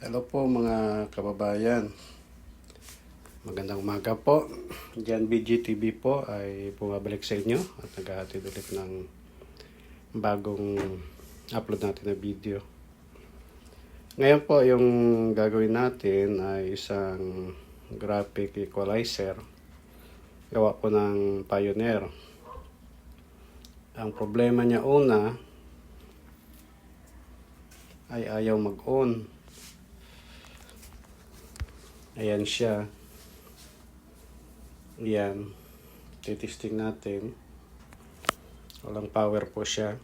Hello po mga kababayan. Magandang umaga po. Diyan BGTV po ay bumabalik sa inyo at naghahatid ulit ng bagong upload natin na video. Ngayon po yung gagawin natin ay isang graphic equalizer. Gawa po ng Pioneer. Ang problema niya una ay ayaw mag-on. Ayan siya. Ayan. Titisting natin. Walang power po siya.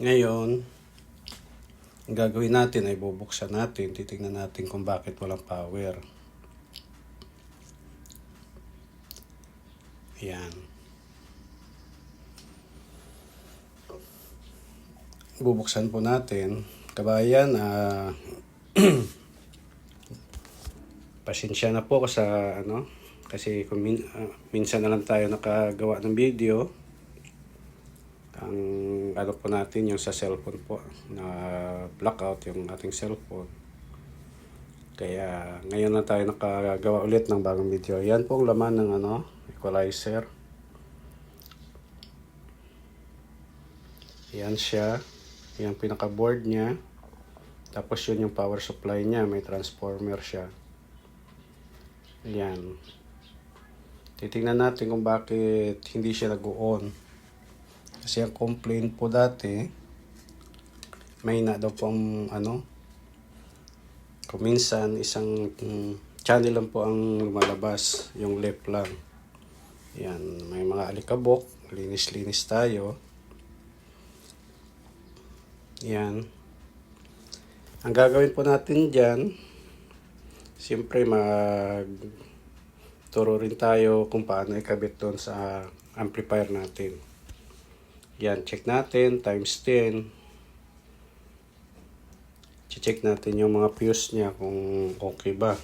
Ngayon, ang gagawin natin ay bubuksan natin. Titingnan natin kung bakit walang power. Ayan. Bubuksan po natin. Kabayan, ah pasensya na po sa ano kasi kung min, ah, minsan na lang tayo nakagawa ng video. Ang ano po natin yung sa cellphone po na blackout yung ating cellphone. Kaya ngayon na tayo nakagawa ulit ng bagong video. Yan po ang laman ng ano equalizer. Yan siya yan pinaka board niya. Tapos yun yung power supply niya. May transformer siya. Yan titingnan natin kung bakit hindi siya nag-on. Kasi ang complaint po dati may na daw pong ano kung minsan isang mm, channel lang po ang lumalabas yung left lang. Yan may mga alikabok linis-linis tayo yan. Ang gagawin po natin dyan, siyempre mag turo rin tayo kung paano ikabit doon sa amplifier natin. Yan, check natin, times 10. Check natin yung mga fuse niya kung okay ba.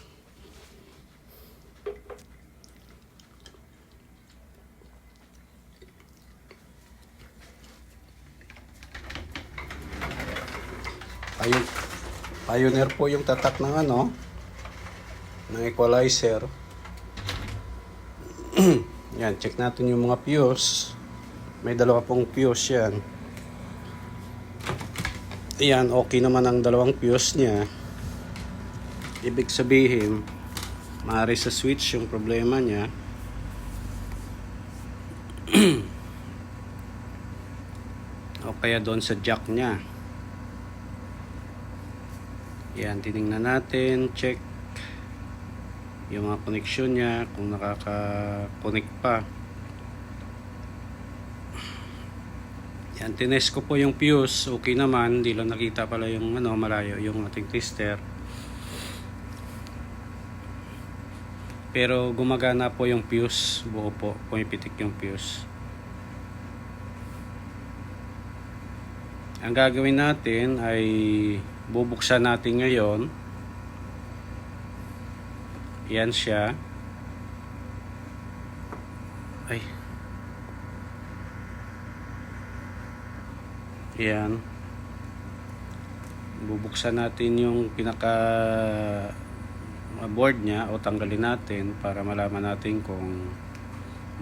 Ayun, Pioneer po yung tatak ng ano, ng equalizer. yan, check natin yung mga fuse. May dalawa pong fuse yan. Ayan, okay naman ang dalawang fuse niya. Ibig sabihin, maaari sa switch yung problema niya. o kaya doon sa jack niya. Yan, tiningnan natin, check yung mga connection niya, kung nakaka-connect pa. Yan, tinest ko po yung fuse, okay naman, hindi lang nakita pala yung ano, malayo yung ating tester. Pero gumagana po yung fuse, buo po, pumipitik yung fuse. Ang gagawin natin ay bubuksan natin ngayon. Yan siya. Ay. Yan. Bubuksan natin yung pinaka board niya o tanggalin natin para malaman natin kung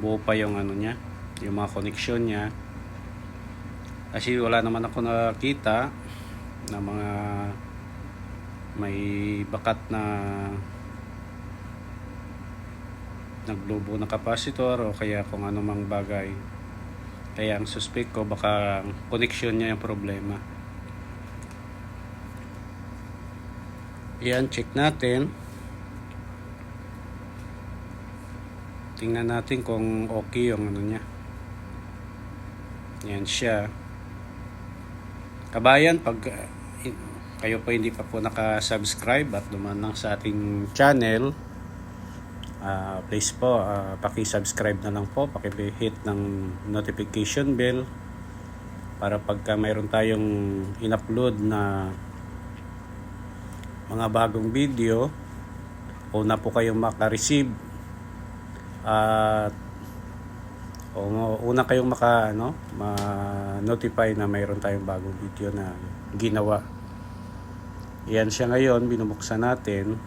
buo pa yung ano niya, yung mga connection niya. Kasi wala naman ako nakita na mga may bakat na naglobo na capacitor o kaya kung ano mang bagay. Kaya ang suspect ko baka connection niya yung problema. Yan, check natin. Tingnan natin kung okay yung ano niya. Yan siya. Kabayan, pag kayo po hindi pa po naka-subscribe at duman lang sa ating channel, uh, please po, uh, paki-subscribe na lang po, paki-hit ng notification bell para pagka mayroon tayong in-upload na mga bagong video o na po kayong maka-receive. At O una kayong maka ano, ma-notify na mayroon tayong bagong video na ginawa. Yan siya ngayon, binubuksan natin.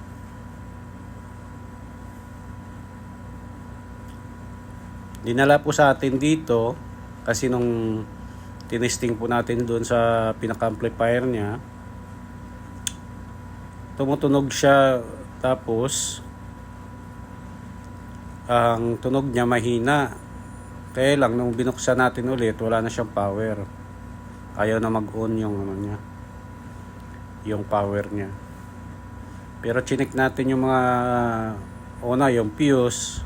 Dinala po sa atin dito kasi nung tinesting po natin doon sa pinaka-amplifier niya, tumutunog siya tapos ang tunog niya mahina. Kaya lang nung binuksan natin ulit, wala na siyang power. Ayaw na mag-on yung ano niya. Yung power niya. Pero chinik natin yung mga una yung fuse.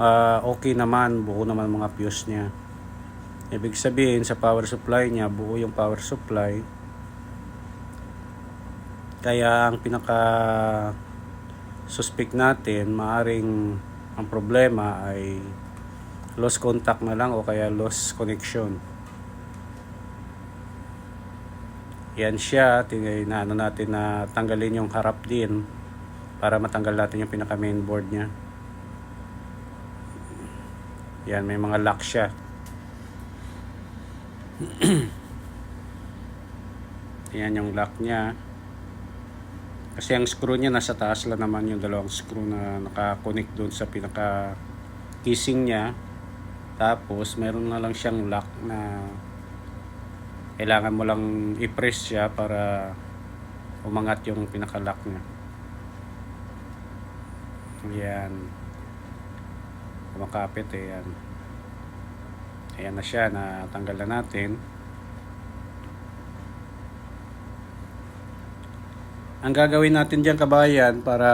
Ah, okay naman, buo naman mga fuse niya. Ibig sabihin sa power supply niya, buo yung power supply. Kaya ang pinaka suspect natin, maaring ang problema ay lost contact na lang o kaya lost connection. Yan siya, tin- na ano natin na tanggalin yung harap din para matanggal natin yung pinaka main board niya. Yan, may mga lock siya. Yan yung lock niya. Kasi ang screw niya nasa taas lang naman yung dalawang screw na nakakonect doon sa pinaka casing niya. Tapos meron na lang siyang lock na kailangan mo lang i-press siya para umangat yung pinaka-lock niya. Yan. Kumakapit eh yan. Ayan na siya, natanggal na natin. Ang gagawin natin dyan kabayan para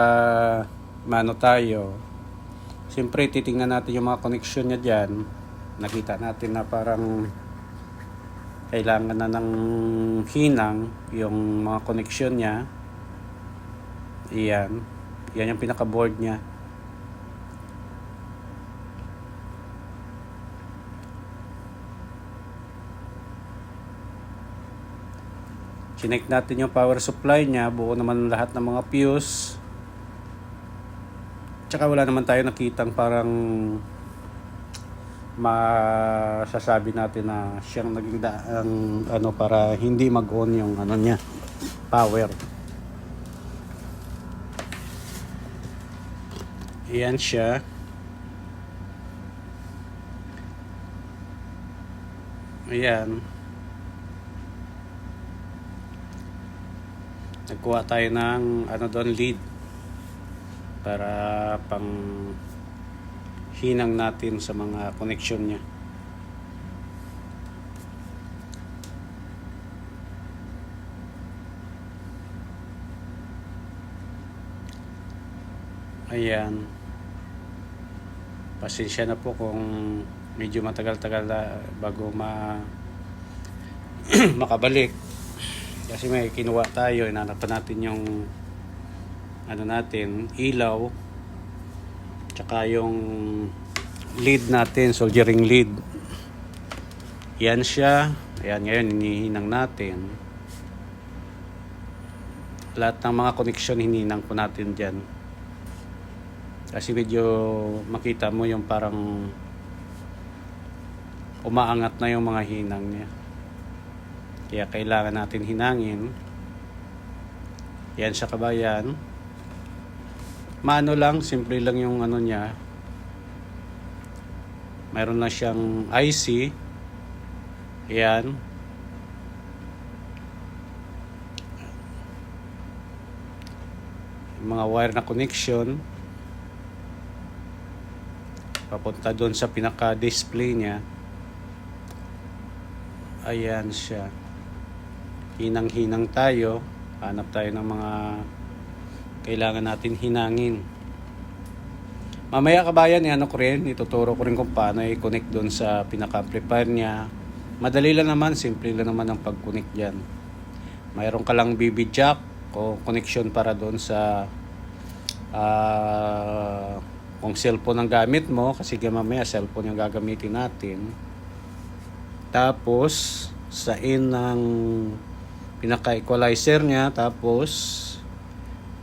mano tayo. Siyempre titingnan natin yung mga connection niya dyan. Nakita natin na parang kailangan na ng hinang yung mga connection niya. Iyan. Yan yung pinaka-board niya. Chinek natin yung power supply niya. Buo naman lahat ng mga fuse. Tsaka wala naman tayo nakitang parang masasabi natin na siyang naging daang ano para hindi mag-on yung ano niya power. Iyan siya. Ayan. Nagkuha tayo ng ano doon lead para pang hinang natin sa mga connection niya. Ayan. Pasensya na po kung medyo matagal-tagal na bago ma makabalik. Kasi may kinuha tayo, inanapan natin yung ano natin, ilaw tsaka yung lead natin, soldering lead. Yan siya. Ayan, ngayon hinihinang natin. Lahat ng mga connection hininang po natin dyan. Kasi medyo makita mo yung parang umaangat na yung mga hinang niya. Kaya kailangan natin hinangin. Yan siya kabayan. Maano lang, simple lang yung ano niya. Mayroon na siyang IC. Yan. Yung mga wire na connection. Papunta doon sa pinaka-display niya. Ayan siya. Hinang-hinang tayo. Hanap tayo ng mga kailangan natin hinangin. Mamaya kabayan, ano ko rin, ituturo ko rin kung paano i-connect doon sa pinaka-amplifier niya. Madali lang naman, simple lang naman ang pag-connect dyan. Mayroon ka lang BB jack o connection para doon sa ah, kung cellphone ang gamit mo, kasi mamaya cellphone yung gagamitin natin. Tapos, sa in ng pinaka-equalizer niya, tapos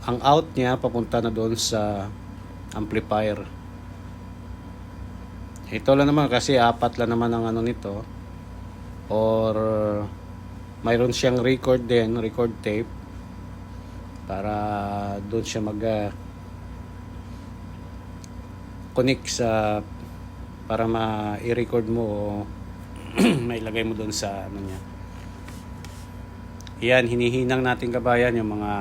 ang out niya papunta na doon sa amplifier. Ito lang naman kasi apat lang naman ang ano nito. Or mayroon siyang record din, record tape para doon siya mag ah, connect sa para ma-i-record mo o mailagay mo doon sa ano niya. Yan, hinihinang natin kabayan yung mga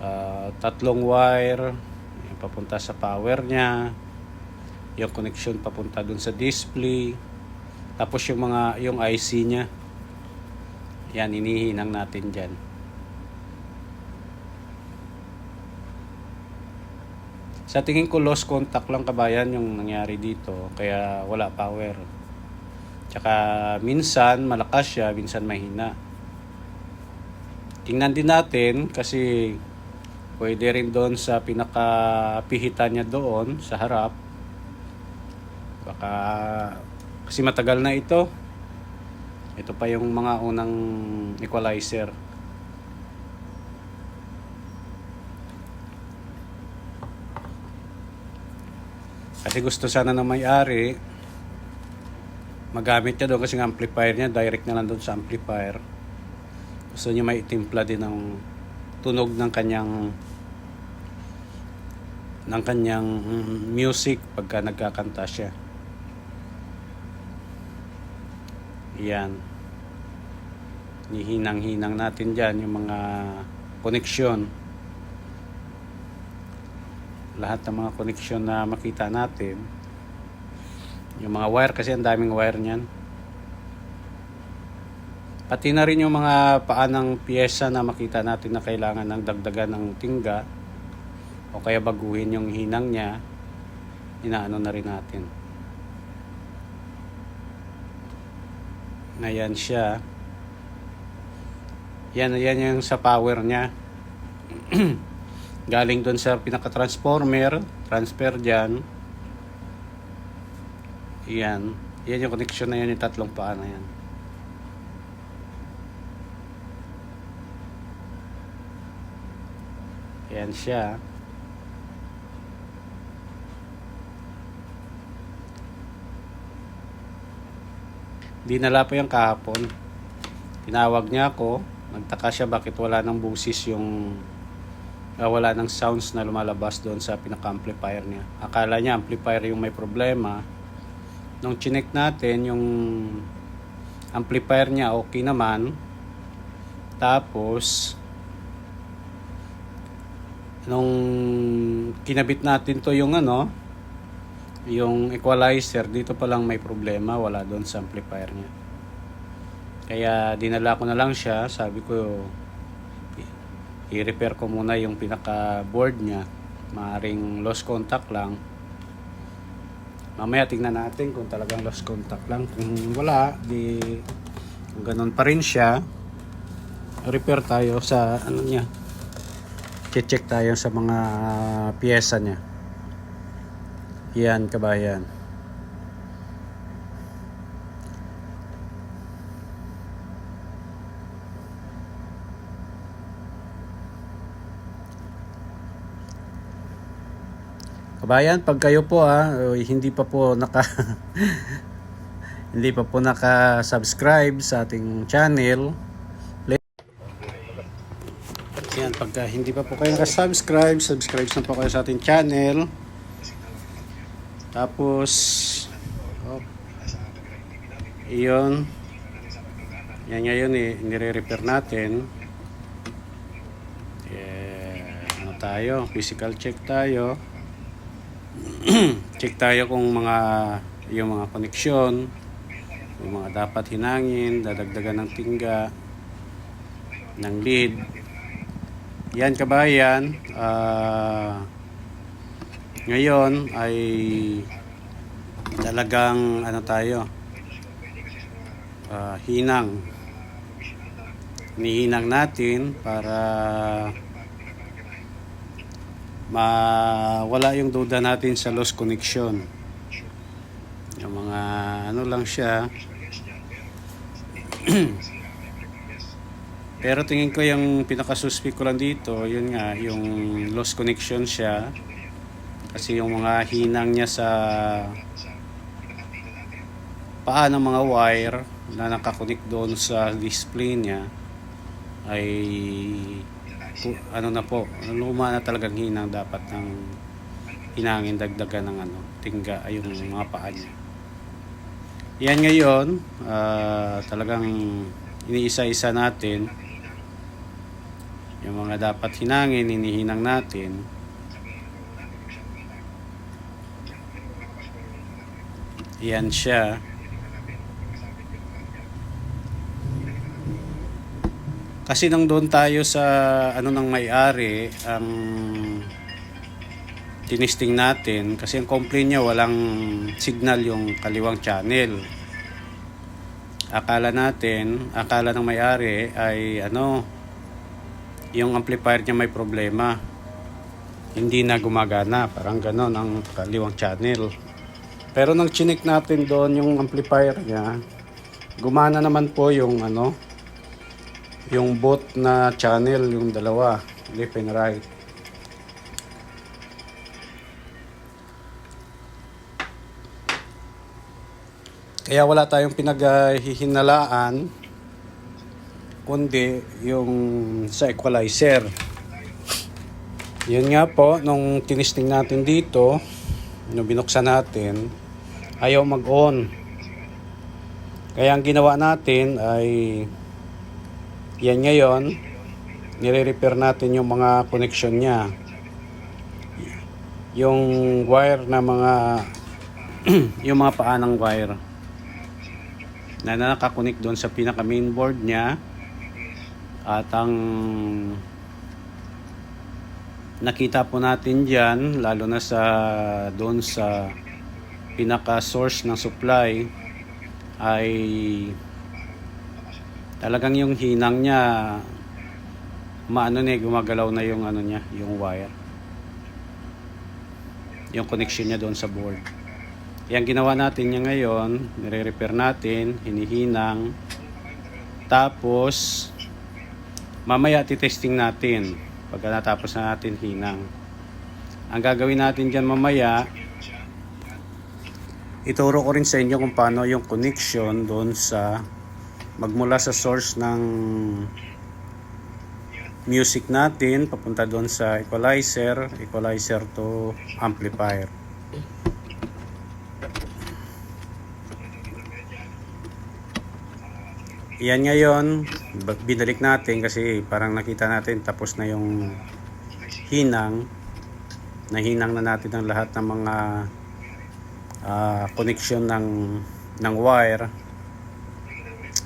ah, tatlong wire yung papunta sa power niya yung connection papunta dun sa display tapos yung mga yung IC niya. Yan hinihinang natin dyan. Sa tingin ko lost contact lang kabayan yung nangyari dito kaya wala power. Tsaka minsan malakas siya minsan mahina. Tingnan din natin kasi pwede rin doon sa pinakapihitan niya doon sa harap. Baka kasi matagal na ito. Ito pa yung mga unang equalizer. Kasi gusto sana ng may-ari magamit niya doon kasi ang amplifier niya direct na lang doon sa amplifier. Gusto niya may timpla din ng tunog ng kanyang ng kanyang music pagka nagkakanta siya. Yan. Nihinang-hinang natin dyan yung mga koneksyon. Lahat ng mga koneksyon na makita natin. Yung mga wire kasi ang daming wire niyan. Pati na rin yung mga paanang pyesa na makita natin na kailangan ng dagdagan ng tingga o kaya baguhin yung hinang niya, inaano na rin natin. Ayan siya. Yan, yan yung sa power niya. Galing doon sa pinaka-transformer, transfer dyan. Yan. Yan yung connection na yan, yung tatlong paa na yan. Yan siya. Dinala po yung kahapon. Tinawag niya ako. Nagtaka siya bakit wala ng busis yung ah, wala ng sounds na lumalabas doon sa pinaka-amplifier niya. Akala niya amplifier yung may problema. Nung chinek natin yung amplifier niya okay naman. Tapos nung kinabit natin to yung ano yung equalizer dito pa lang may problema wala doon sa amplifier niya. Kaya dinala ko na lang siya sabi ko i-repair ko muna yung pinaka board niya. Maaring lost contact lang. Mamaya tingnan natin kung talagang lost contact lang. Kung wala di ganun pa rin siya. Repair tayo sa ano niya check tayo sa mga piyesa niya yan kabayan Kabayan, pag kayo po ah, eh, hindi pa po naka hindi pa po naka-subscribe sa ating channel, yan, pagka hindi pa po kayo naka-subscribe, subscribe na po kayo sa ating channel. Tapos, oh, iyon, yan ngayon eh, nire-repair natin. Eh, ano tayo, physical check tayo. check tayo kung mga, yung mga koneksyon, yung mga dapat hinangin, dadagdagan ng tingga, ng lead, yan kabayan, ah ngayon ay talagang ano tayo, ah, hinang. Nihinang natin para mawala yung duda natin sa lost connection. Yung mga ano lang siya, Pero tingin ko yung pinaka-suspect ko lang dito, yun nga, yung lost connection siya. Kasi yung mga hinang niya sa paa ng mga wire na nakakunik doon sa display niya ay ano na po, luma na talagang hinang dapat ng hinangin dagdagan ng ano, tingga ay yung mga paa niya. Yan ngayon, ah, talagang iniisa-isa natin yung mga dapat hinangin, hinihinang natin. Yan siya. Kasi nang doon tayo sa ano ng may-ari, ang tinisting natin kasi ang complaint niya walang signal yung kaliwang channel. Akala natin, akala ng may-ari ay ano, yung amplifier niya may problema. Hindi na gumagana, parang ganon ang kaliwang channel. Pero nang chinik natin doon yung amplifier niya, gumana naman po yung ano, yung both na channel, yung dalawa, left and right. Kaya wala tayong pinaghihinalaan kundi yung sa equalizer. Yun nga po, nung tinisting natin dito, nung binuksan natin, ayaw mag-on. Kaya ang ginawa natin ay yan ngayon, nire-repair natin yung mga connection niya. Yung wire na mga yung mga paa ng wire na nakakunik doon sa pinaka mainboard niya at ang nakita po natin dyan lalo na sa doon sa pinaka source ng supply ay talagang yung hinang niya maano na eh, gumagalaw na yung ano niya yung wire yung connection niya doon sa board yan ginawa natin niya ngayon, nire-repair natin, hinihinang. Tapos, mamaya titesting natin pagka natapos na natin hinang. Ang gagawin natin dyan mamaya, ituro ko rin sa inyo kung paano yung connection doon sa magmula sa source ng music natin papunta doon sa equalizer, equalizer to amplifier. Yan ngayon, binalik natin kasi parang nakita natin tapos na yung hinang. Nahinang na natin ang lahat ng mga ah, connection ng, ng wire.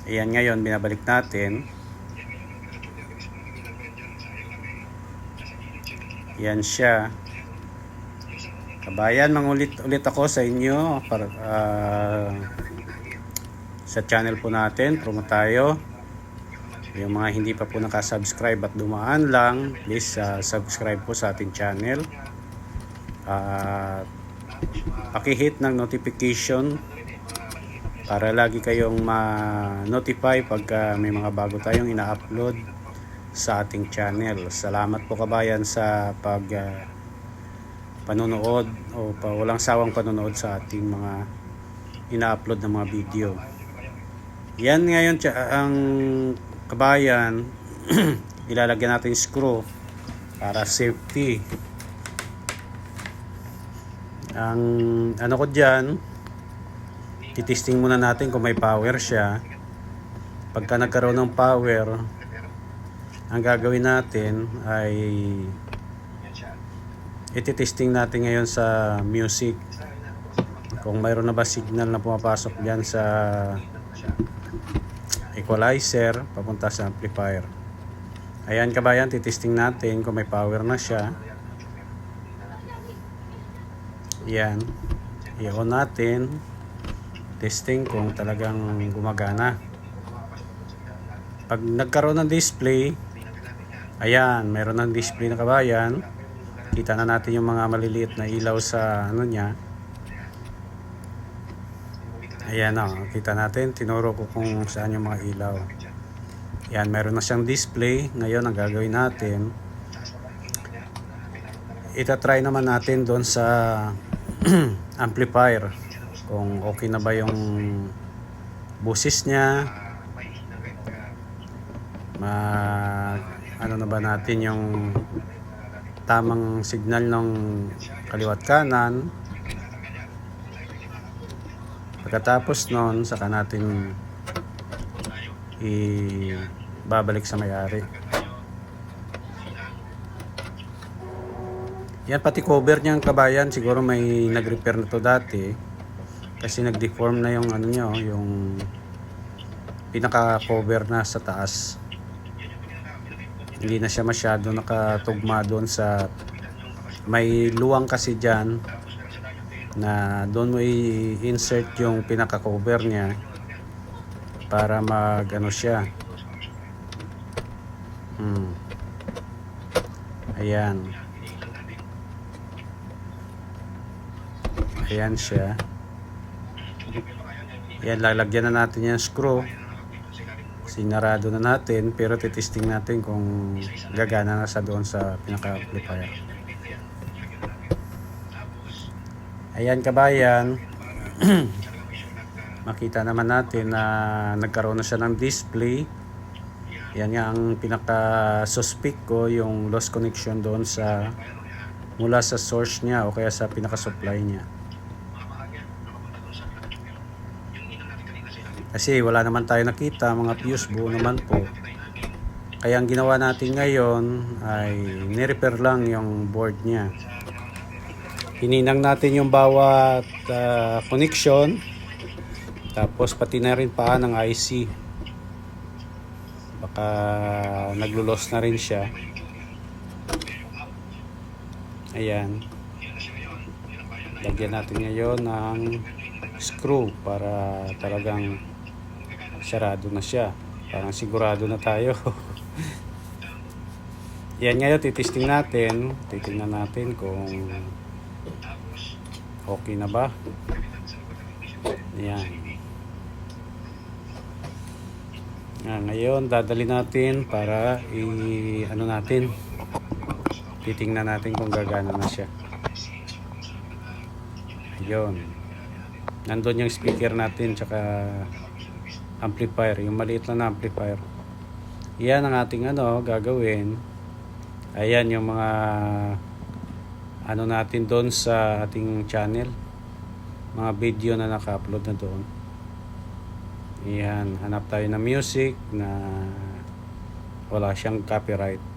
Yan ngayon, binabalik natin. Yan siya. Kabayan, mangulit ulit ako sa inyo para ah, sa channel po natin, promo tayo. Yung mga hindi pa po nakasubscribe at dumaan lang, please uh, subscribe po sa ating channel. At pakihit ng notification para lagi kayong ma-notify pagka may mga bago tayong ina-upload sa ating channel. Salamat po kabayan sa pag uh, panonood o pa, walang sawang panonood sa ating mga ina-upload na mga video. Yan ngayon ang kabayan, ilalagyan natin screw para safety. Ang ano ko dyan, titisting muna natin kung may power siya. Pagka nagkaroon ng power, ang gagawin natin ay ititesting natin ngayon sa music. Kung mayroon na ba signal na pumapasok dyan sa equalizer papunta sa amplifier. Ayan kabayan, titesting natin kung may power na siya. Yan. I-on natin. Testing kung talagang gumagana. Pag nagkaroon ng display, ayan, meron ng display na kabayan. Kita na natin yung mga maliliit na ilaw sa ano niya. Ayan o, kita natin, tinuro ko kung saan yung mga ilaw. Yan, meron na siyang display. Ngayon, ang gagawin natin, itatry naman natin doon sa amplifier kung okay na ba yung busis niya. Ma ano na ba natin yung tamang signal ng kaliwat kanan. Pagkatapos nun, saka natin i babalik sa may-ari. Yan pati cover niyang kabayan, siguro may nag-repair na to dati. Kasi nag-deform na yung ano niya, oh, yung pinaka-cover na sa taas. Hindi na siya masyado nakatugma doon sa may luwang kasi dyan na doon mo i-insert yung pinaka-cover niya para mag ano siya. Hmm. Ayan. Ayan siya. Ayan, lalagyan na natin yung screw. Sinarado na natin, pero titesting natin kung gagana na sa doon sa pinaka-amplifier. Ayan kabayan. Makita naman natin na nagkaroon na siya ng display. Yan nga ang pinaka-suspect ko, yung lost connection doon sa mula sa source niya o kaya sa pinaka-supply niya. Kasi wala naman tayo nakita, mga fuse buo naman po. Kaya ang ginawa natin ngayon ay nirepair lang yung board niya. Hininang natin yung bawat ah, connection. Tapos pati na rin paa ng IC. Baka naglulos na rin siya. Ayan. Lagyan natin ngayon ng screw para talagang sarado na siya. Parang sigurado na tayo. Yan ngayon, titesting natin. Titingnan natin kung okay na ba. Yan. Ah, ngayon, dadali natin para i ano natin. Titingnan natin kung gagana na siya. Ayun. Nandun yung speaker natin tsaka amplifier, yung maliit lang na amplifier. Yan ang ating ano gagawin. Ayan yung mga ano natin doon sa ating channel. Mga video na naka-upload na doon. Yan, hanap tayo ng music na wala siyang copyright.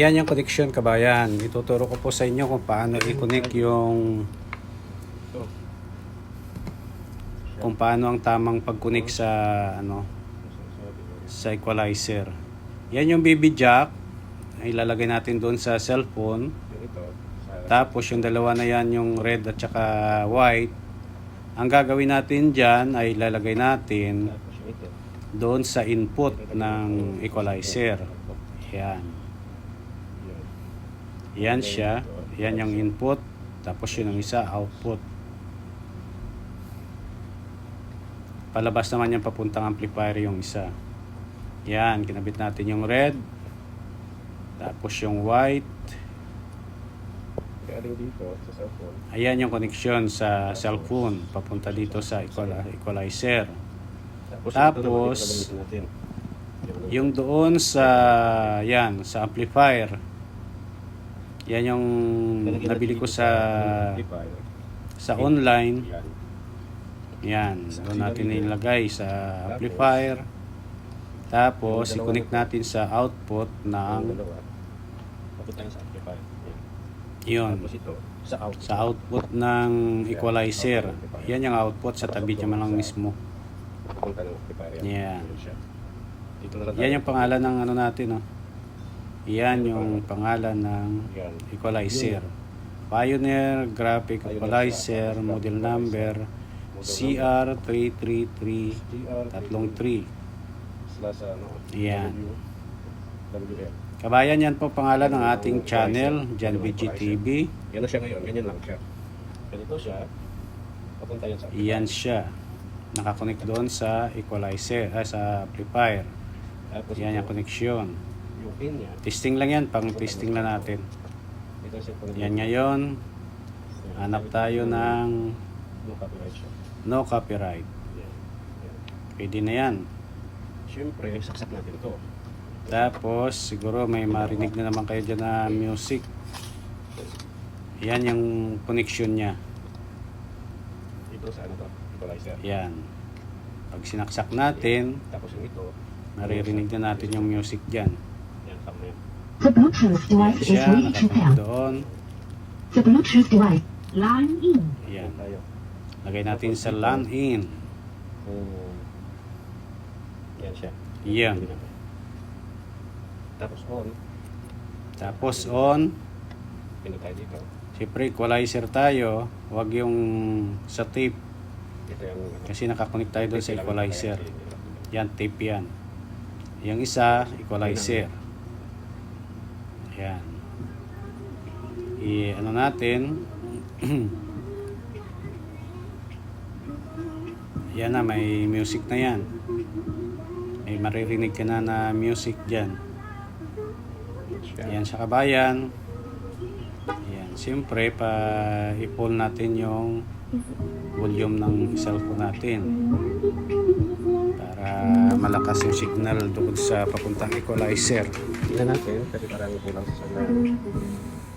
Yan yung connection kabayan. Ituturo ko po sa inyo kung paano i-connect yung kung paano ang tamang pag-connect sa ano sa equalizer. Yan yung BB jack. Ilalagay natin doon sa cellphone. Tapos yung dalawa na yan, yung red at saka white. Ang gagawin natin dyan ay ilalagay natin doon sa input ng equalizer. Yan. Yan siya. Yan yung input. Tapos yun ang isa, output. Palabas naman yung papuntang amplifier yung isa. Yan, kinabit natin yung red. Tapos yung white. Galing dito sa cellphone. Ayan yung connection sa cellphone. Papunta dito sa equal- equalizer. Tapos, Tapos. Yung doon sa, yan, sa amplifier. Yan yung nabili ko sa sa online. Yan. Doon natin nilagay sa amplifier. Tapos, i-connect natin sa output ng yun, sa out. sa output ng equalizer. Yan yung output sa tabi niya lang mismo. Yan. Yan yung pangalan ng ano natin, oh. Yan yung pangalan ng Yan. equalizer. Pioneer Graphic Equalizer Model Number CR333 Slash ano. Yan. Kabayan yan po pangalan ng ating channel, Jan BGTV. Yan na siya ngayon. Ganyan lang siya. Ganito siya. Papunta yan sa Iyan siya. nakakonect doon sa equalizer, ah, sa amplifier. Yan yung connection. Yung pin niya. Testing lang yan, pang testing lang natin. Ito siya pang Yan ngayon, hanap tayo ng No copyright siya. no copyright. Yan. Yan. Pwede na yan. Siyempre, saksak natin to. Tapos, siguro may marinig na naman kayo dyan na music. Yan yung connection niya. Ito sa ano to? Equalizer. Yan. Pag sinaksak natin, Tapos yung ito, maririnig na natin yung music dyan. The Bluetooth device is Siya, ready to pair. doon. The Bluetooth device. Line in. Yan. Yan tayo. Lagay natin sa LAN in. Hmm. Yan siya. Yan. Pwede natin. Tapos on, Tapos on. pinag tayo dito. Siyempre, equalizer tayo. Huwag yung sa tape. Ito yung ano, Kasi nakakonect tayo doon sa equalizer. Yan, tape yan. Yung isa, equalizer. Yan. I, ano natin. yan na, may music na yan. May maririnig ka na na music dyan. Yan sa kabayan. Yan. Siyempre, pa i-pull natin yung volume ng cellphone natin para malakas yung signal doon sa papuntang equalizer. Tingnan natin, kasi parang kulang sa sana.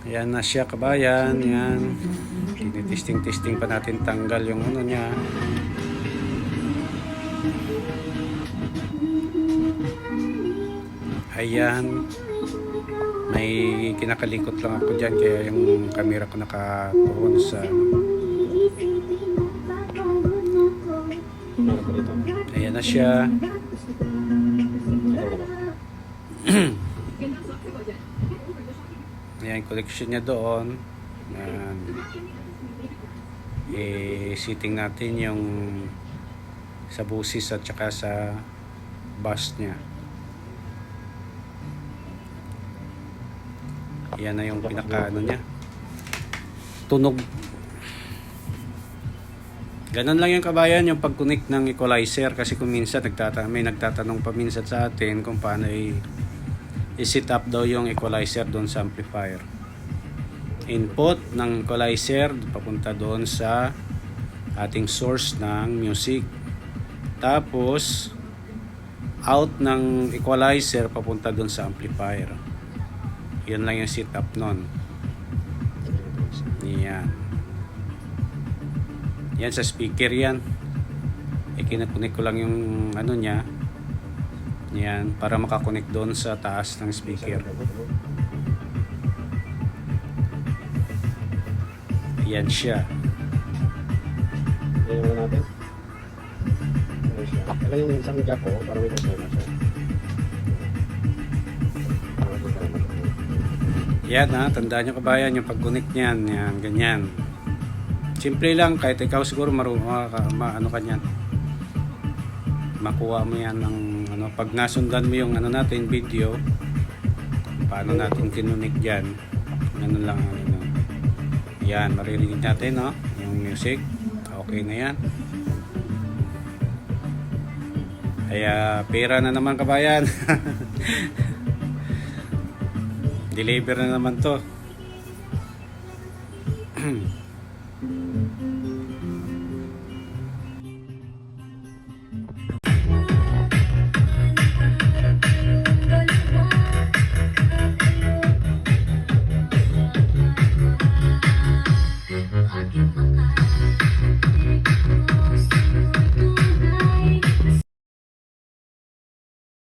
Yan na siya kabayan. Yan. Tinitesting-testing pa natin tanggal yung ano niya. Ayan. May kinakalikot lang ako dyan kaya yung camera ko nakatuon sa Ayan na siya. Ayan, collection niya doon. Ayan. I-sitting natin yung sa busis at saka sa bus niya. Yan na yung pinaka ano niya. Tunog. Ganun lang yung kabayan yung pag-connect ng equalizer kasi kung minsan nagtata may nagtatanong pa minsan sa atin kung paano i- i-set up daw yung equalizer doon sa amplifier. Input ng equalizer papunta doon sa ating source ng music. Tapos out ng equalizer papunta doon sa amplifier. Yan lang yung setup nun. Yan. Yan sa speaker yan. E kinakunik ko lang yung ano niya. Yan, para makakonect doon sa taas ng speaker. Yan siya. Yan ano natin. Ano siya? Kailan yung isang jack ko, para may problema siya. Yan ha, tandaan nyo kabayan yung pag-connect niyan, yan, ganyan. Simple lang, kahit ikaw siguro marunong ka, ma, ano ka niyan. Makuha mo yan ng, ano, pag nasundan mo yung ano natin, video, paano natin kinunik dyan, ganun lang, ano, no. yan, maririnig natin, no, yung music, okay na yan. Kaya, pera na naman kabayan. Deliver na naman to.